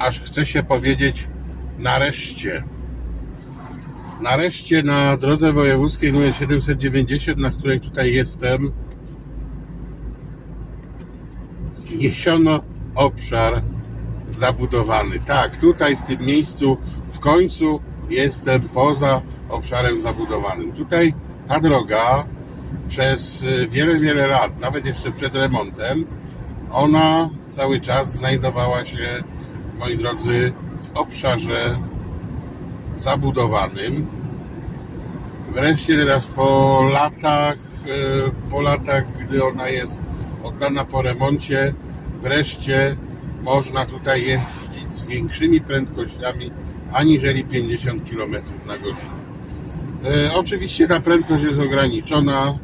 aż chce się powiedzieć nareszcie. Nareszcie na drodze wojewódzkiej numer 790, na której tutaj jestem, zniesiono obszar zabudowany. Tak, tutaj w tym miejscu w końcu jestem poza obszarem zabudowanym. Tutaj ta droga przez wiele, wiele lat, nawet jeszcze przed remontem, ona cały czas znajdowała się, moi drodzy, w obszarze zabudowanym. Wreszcie teraz po latach, e, po latach, gdy ona jest oddana po remoncie, wreszcie można tutaj jeździć z większymi prędkościami aniżeli 50 km na godzinę. E, Oczywiście ta prędkość jest ograniczona.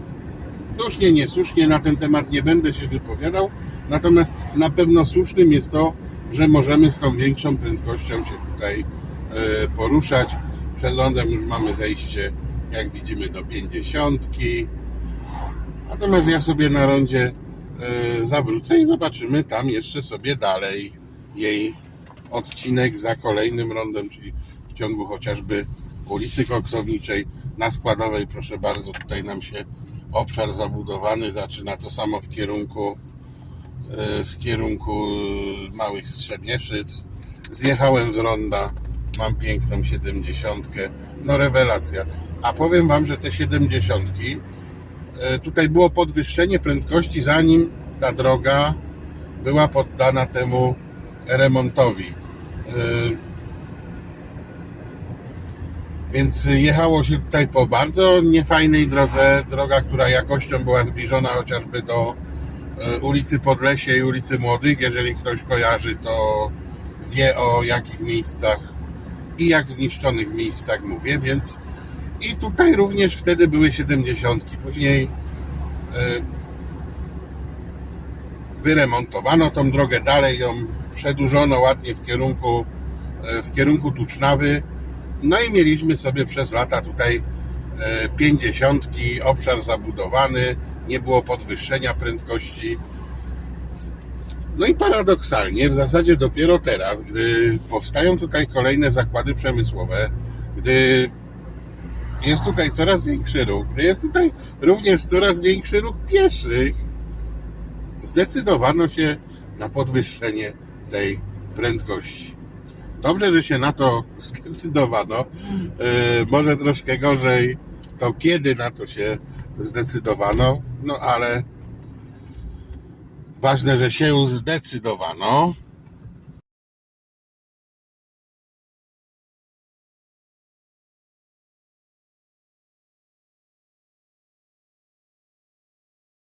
Słusznie, niesłusznie na ten temat nie będę się wypowiadał, natomiast na pewno słusznym jest to, że możemy z tą większą prędkością się tutaj e, poruszać. Przed lądem już mamy zejście, jak widzimy, do 50. Natomiast ja sobie na rondzie e, zawrócę i zobaczymy tam jeszcze sobie dalej jej odcinek za kolejnym rondem, czyli w ciągu chociażby ulicy Koksowniczej na Składowej, proszę bardzo, tutaj nam się obszar zabudowany zaczyna to samo w kierunku w kierunku e, Małych Strzemieszyc. Zjechałem z ronda, mam piękną 70. No rewelacja. A powiem Wam, że te 70 e, tutaj było podwyższenie prędkości zanim ta droga była poddana temu remontowi. E, Więc jechało się tutaj po bardzo niefajnej drodze, droga, która jakością była zbliżona chociażby do e, ulicy Podlesie i ulicy Młodych. Jeżeli ktoś kojarzy, to wie o jakich miejscach i jak zniszczonych miejscach mówię, więc i tutaj również wtedy były 70. Później e, wyremontowano tą drogę dalej, ją przedłużono ładnie w kierunku, e, w kierunku Tucznawy. No i mieliśmy sobie przez lata tutaj e, 50, obszar zabudowany, nie było podwyższenia prędkości. No i paradoksalnie, w zasadzie dopiero teraz, gdy powstają tutaj kolejne zakłady przemysłowe, gdy jest tutaj coraz większy ruch, gdy jest tutaj również coraz większy ruch pieszych, zdecydowano się na podwyższenie tej prędkości. Dobrze, że się na to zdecydowano. Yy, może troszkę gorzej to kiedy na to się zdecydowano, no ale ważne, że się zdecydowano.